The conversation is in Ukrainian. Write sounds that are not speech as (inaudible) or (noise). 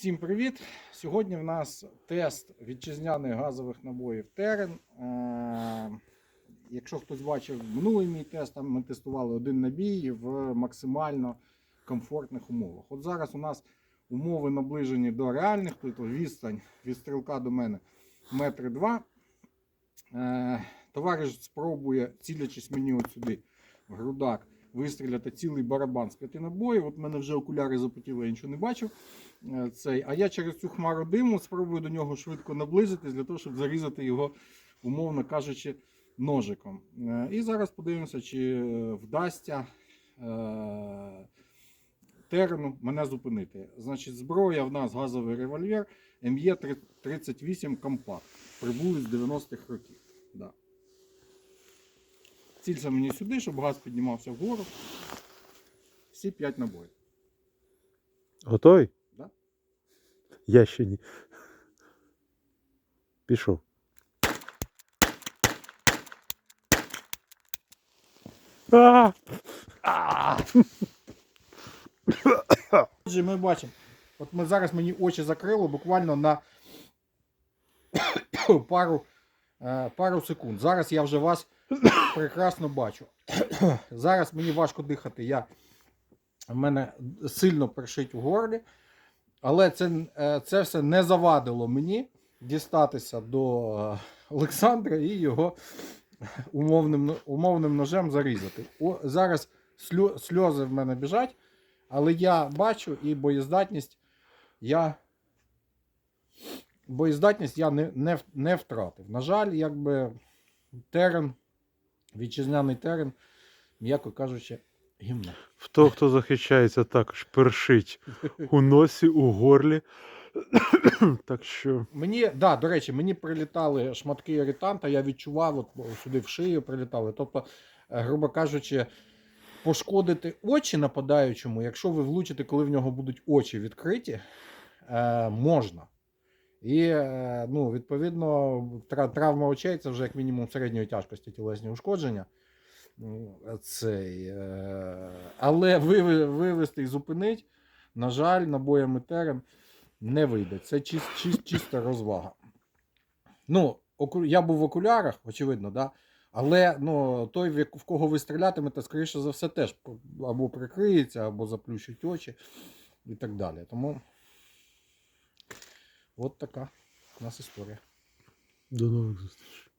Всім привіт! Сьогодні в нас тест вітчизняних газових набоїв Терен. Е, Якщо хтось бачив минулий мій тест, там ми тестували один набій в максимально комфортних умовах. От зараз у нас умови наближені до реальних, тобто відстань від стрілка до мене метри два. Е, Товариш спробує, цілячись мені от сюди в грудак, вистріляти цілий барабан з п'яти набоїв. От мене вже окуляри запотіли, я нічого не бачив. Е, Цей. А я через цю хмару диму спробую до нього швидко наблизитись для того, щоб зарізати його, умовно кажучи, ножиком. Е, І зараз подивимося, чи е, вдасться терену мене зупинити. Значить, зброя в нас газовий револьвер МЄ-38 Компакт. Прибули з 90-х років. Да. Цілься мені сюди, щоб газ піднімався вгору. Всі 5 набоїв. Готовий? Да. Я ще ні. Пішов. А! Отже, ми бачимо. От ми зараз мені очі закрило буквально на (coughs) пару, е, пару секунд. Зараз я вже вас прекрасно бачу. (coughs) Зараз мені важко дихати. Я, в мене сильно першить у горлі. Але це, е, це все не завадило мені дістатися до е, Олександра і його умовним, умовним ножем зарізати. О, зараз сльози в мене біжать. Але я бачу і боєздатність я. Боєздатність я не, не, не втратив. На жаль, якби терен, вітчизняний терен, м'яко кажучи, гімно. В того, хто захищається, також першить у носі, у горлі. (coughs) так що. Мені, да, до речі, мені прилітали шматки іританта, я відчував, от сюди в шию прилітали. Тобто, е, грубо кажучи, пошкодити очі нападаючому, якщо ви влучите, коли в нього будуть очі відкриті, е, можна. І, е, ну, відповідно, травма очей це вже як мінімум середньої тяжкості тілесні ушкодження. Ну, Цей, е, але вивести і зупинити, на жаль, набоями терен не вийде. Це чис, чис, чиста розвага. Ну, я був в окулярах, очевидно, да? але ну, той, в кого ви стрілятимете, скоріше за все, теж або прикриється, або заплющить очі і так далі. Тому от така у нас історія. До нових зустрічей.